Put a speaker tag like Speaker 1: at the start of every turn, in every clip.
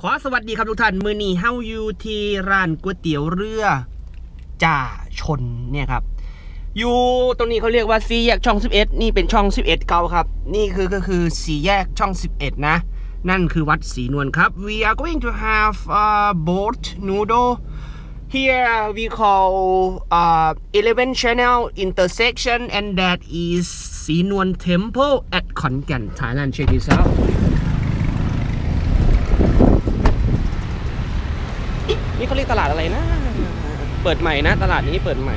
Speaker 1: ขอสวัสดีครับทุกท่าน มือนี้เฮาอยู่ที่ร้านก๋วยเตี๋ยวเรือจ่าชนเนี่ยครับ อยู่ตรงนี้เขาเรียกว่าสี่แยกช่อง 11 นี่เป็นช่อง 11 เก่าครับ นี่คือก็คือสี่แยกช่อง 11 นะ นั่นคือวัดศรีนวลครับ we are going to have a boat noodle here we call uh, 11 channel intersection and that is ศรีนวล temple at ขอนแก่น Thailand check this out นี่เขาเรียกตลาดอะไรนะ เปิดใหม่นะ ตลาดนี้เปิดใหม่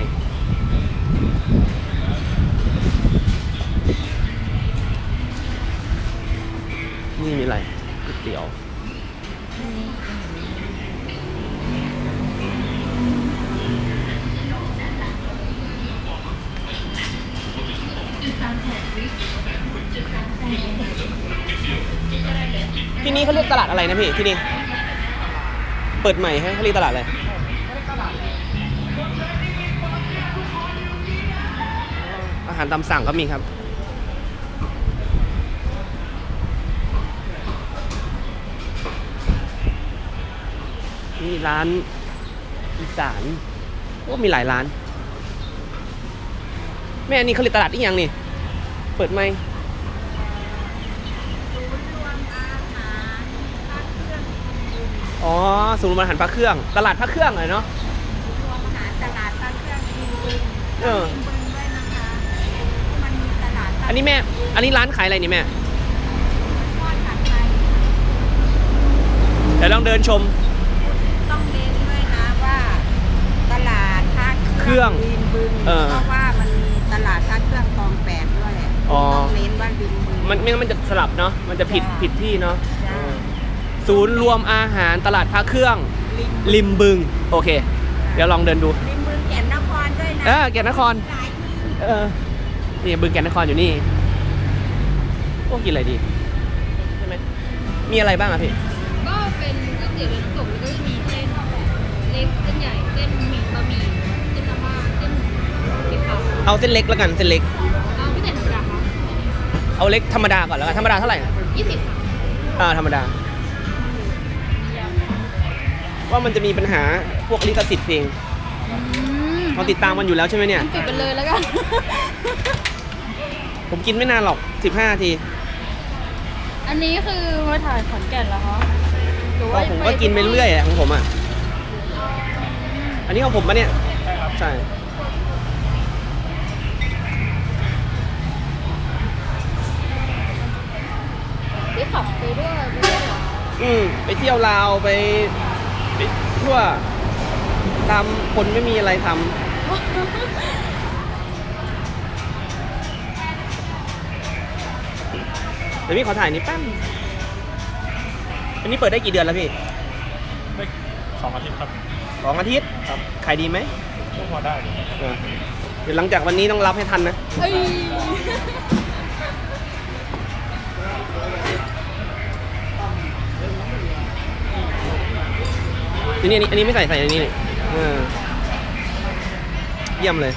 Speaker 1: นี่มีอะไรก๋วยเตี๋ยวที่นี่เขาเรียกตลาดอะไรนะพี่ที่นี่ เปิดใหม่ฮะเขาเรียกตลาดอะไรอาหารตามสั่งก็มีครับ นี่ร้านอีสานก็มีหลายร้าน แม่อันนี่เขาเรียกตลาดอีกอย่างนี่ เปิดไหม อ๋อศูนย์บริหารพระเครื่อง ตลาดพระเครื่องเลยเนาะ
Speaker 2: รวมอาหารตลาดพระเครื่องกินบึง
Speaker 1: เออ
Speaker 2: กินบึงด้วยนะคะ มันมีตลาด
Speaker 1: อันนี้แม่ อันนี้ร้านขายอะไรนี่แม่
Speaker 2: ทอดผัดไทย
Speaker 1: เดี๋ยวลองเดินชม
Speaker 2: ต้องเน้นด้วยนะว่า ตลาดพระ
Speaker 1: เครื่อง
Speaker 2: ริมบึง
Speaker 1: เออ
Speaker 2: เพราะว่ามันมีตลาดพระเครื่องคลองแปดด้วย
Speaker 1: อ๋อ
Speaker 2: ต้องเน้นว่าริมบึง
Speaker 1: มันไม่งั้นมันจะสลับเนาะ มันจะผิด
Speaker 2: จ้ะ
Speaker 1: ผิดที่เนาะ
Speaker 2: จ้า
Speaker 1: ศูนย์รวมอาหารตลาดพระเครื่อง
Speaker 2: ริม
Speaker 1: ริมบึง โอเค เดี๋ยวลองเดินดู
Speaker 2: ริมบึงแก่นนครด้วยนะ
Speaker 1: เออแก่นนคร
Speaker 2: หลายที่
Speaker 1: เออนี่บึงแก่นนครอยู่นี่โอ้กินอะไรดีใช่ไหมมีอะไรบ้างอะพี่
Speaker 3: ก็เป็นก๋วยเตี๋ยวเรือน้ำตกแล้วก็จะมีเส้นเล็กเส้นใหญ่เส้นหมี่บะหมี่เส้นมาม่าเส้นพริกเผา
Speaker 1: เอาเส้นเล็กแล้วกันเส้นเล็ก
Speaker 3: เอาพิเศษธรรมดาคะ
Speaker 1: เอาเล็กธรรมดาก่อนแล้วกันธรรมดาเท่าไหร่
Speaker 3: ยี่สิบ
Speaker 1: อ่าธรรมดา ว่ามันจะมีปัญหาพวกลิขสิทธิ์เพลงเราติดตามมันอยู่แล้วใช่ไหมเนี่ย
Speaker 3: ปิดไปเลยแล้วกัน
Speaker 1: ผมกินไม่นานหรอก 15นาที
Speaker 3: อันนี้คือมาถ่ายขอนแก่นเหรอคะหรือ
Speaker 1: ก็
Speaker 3: ว่า
Speaker 1: ผมก็กินไปเรื่อยอะของผมอะ อันนี้ของผมปะเนี่ย ใช่
Speaker 3: ที่ขับไปด้วยไปด้วยเหรอ
Speaker 1: อืมไปเที่ยวลาวไป ทั่วตามคนไม่มีอะไรทำเดี๋ยวพี่ขอถ่ายนี้แป๊บอันนี้เปิดได้กี่เดือนแล้วพี่
Speaker 4: ได้สองอาทิตย์ครับ
Speaker 1: สองอาทิตย์
Speaker 4: ครับ
Speaker 1: ขายดีไหม
Speaker 4: ก็พอได้
Speaker 1: เออเดี๋ยวหลังจากวันนี้ต้องรับให้ทันนะ
Speaker 3: เอ้ย
Speaker 1: อันนี้อันนี้ไม่ใส่ใส่อันนี้นี่เออเยี่ยมเลย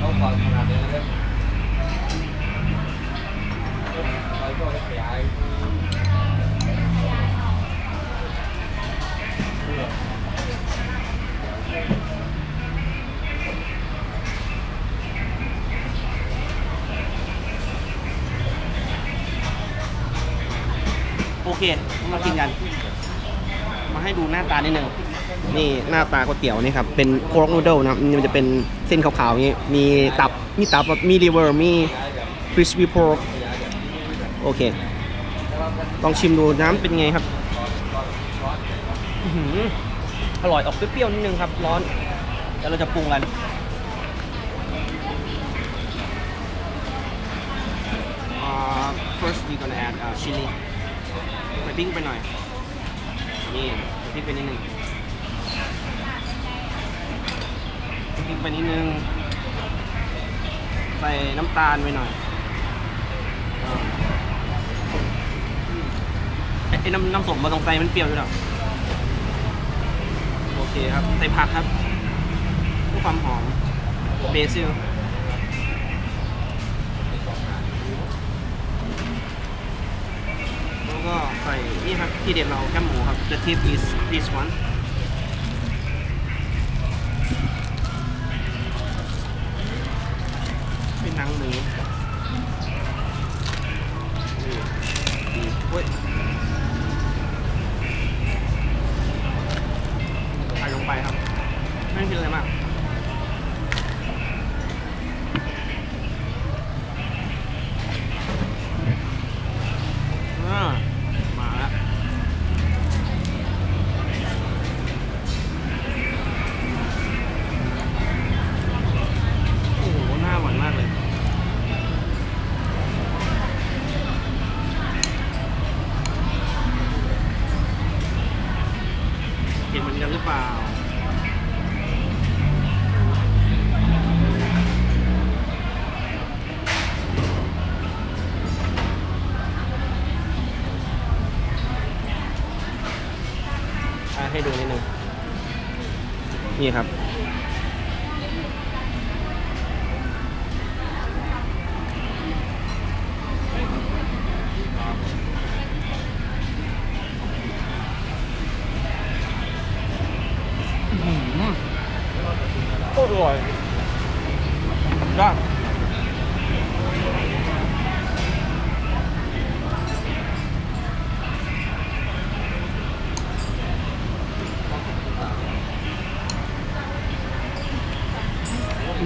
Speaker 1: โอ น้าตานิดนึงนี่หน้าตาก๋วยเตี๋ยวนี่ครับเป็นโครกนูเดิลนะครับมันจะเป็นเส้นขาวๆอย่างนี้มีตับมีตับมีลิเวอร์มีคริสปี้พร์กโอเคลองชิมดูน้ำเป็นไงครับอร่อยออกเปรี้ยวๆนิดนึงครับ ร้อนเดี๋ยวเราจะปรุงกัน uh, first we gonna add uh, chili ไปปิ้งไปหน่อยนี่ พริกไปนิดนึงพริกไปนิดนึง ใส่น้ำตาลไปหน่อยไอ้น้ำน้ำสมมาตรงใส่มันเปรี้ยวอยู่แล้วโอเคครับ ใส่ผักครับเพื่อความหอมเบซิลแล้วก็ใส่นี่ครับที่เด็ดเราแคบหมู the tip is this one เป็นหนังหมูนี่นี่เฮ้ ห็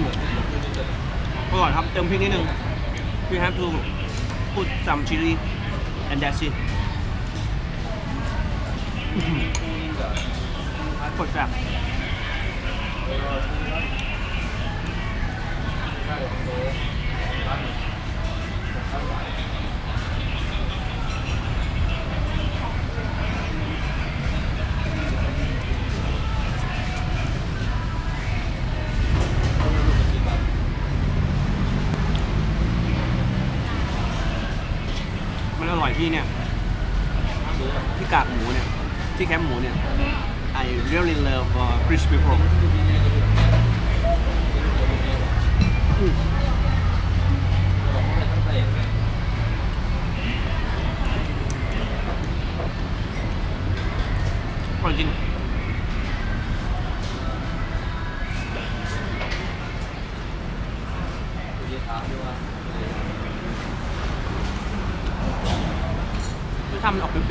Speaker 1: มอร่อ
Speaker 4: ย
Speaker 1: ครับ เติมพริกนิดนึง you have to put some chili and that's it อื้อหือกดแบบมั เนี่ย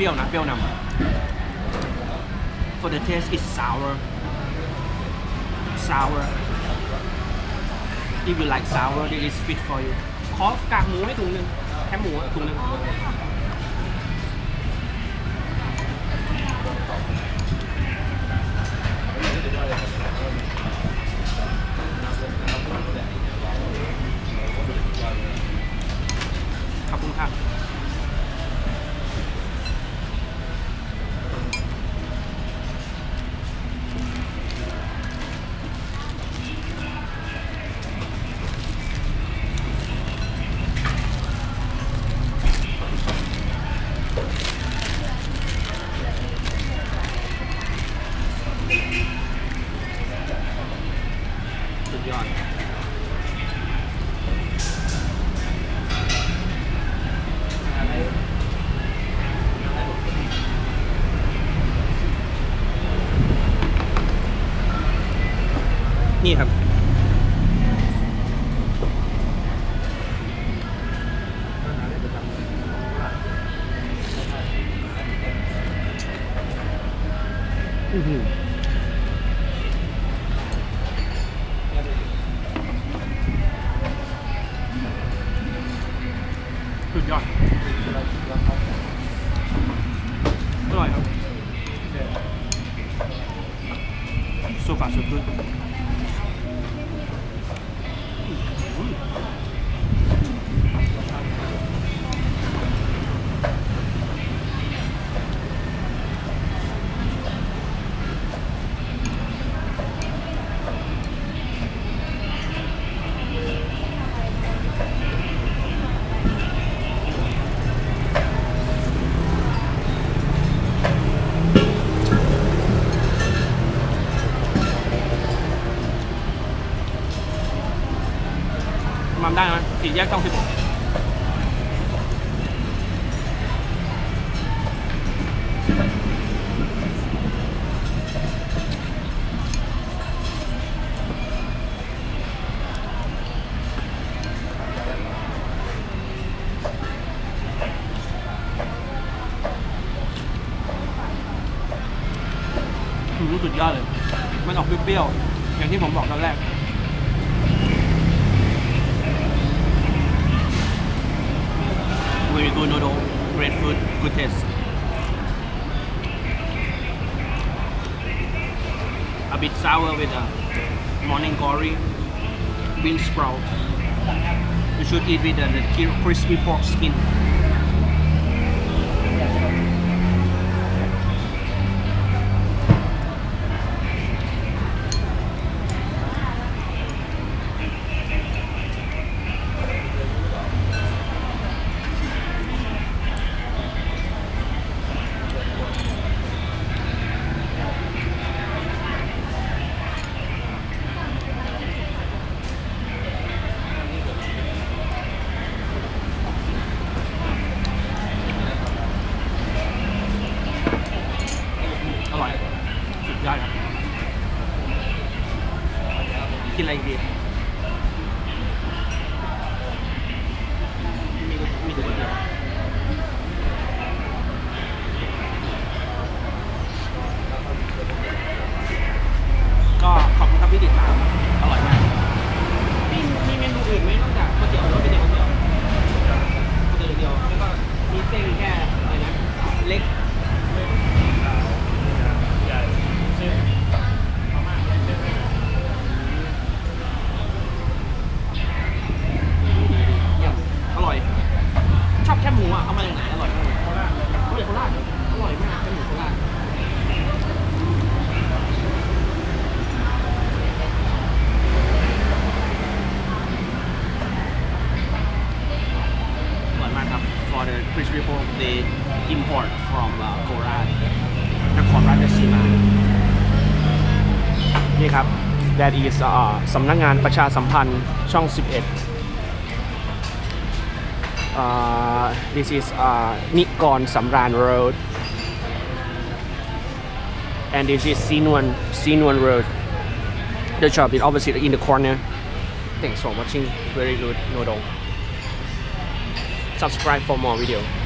Speaker 1: รี้ยวๆนะ เปรี้ยวนำ for the taste is sour sour if you like sour it is fit for you ขอกากหมูให้ถุงหนึ่งแค่หมูอะถุงหนึ่ง สุด thị giác trong hiệp Thank you. food noodle, great food, good taste. A bit sour with a morning curry, bean sprout. You should eat with uh, the, the crispy pork skin. खिलाएँगे। that is uh, สำนักงานประชาสัมพันธ์ช่อง 11 uh, this is uh, นิกรสำราญ road. And this is Sinuan Sinuan road. The shop is obviously in the corner. Thanks for watching. Very good. No dong. subscribe for more video.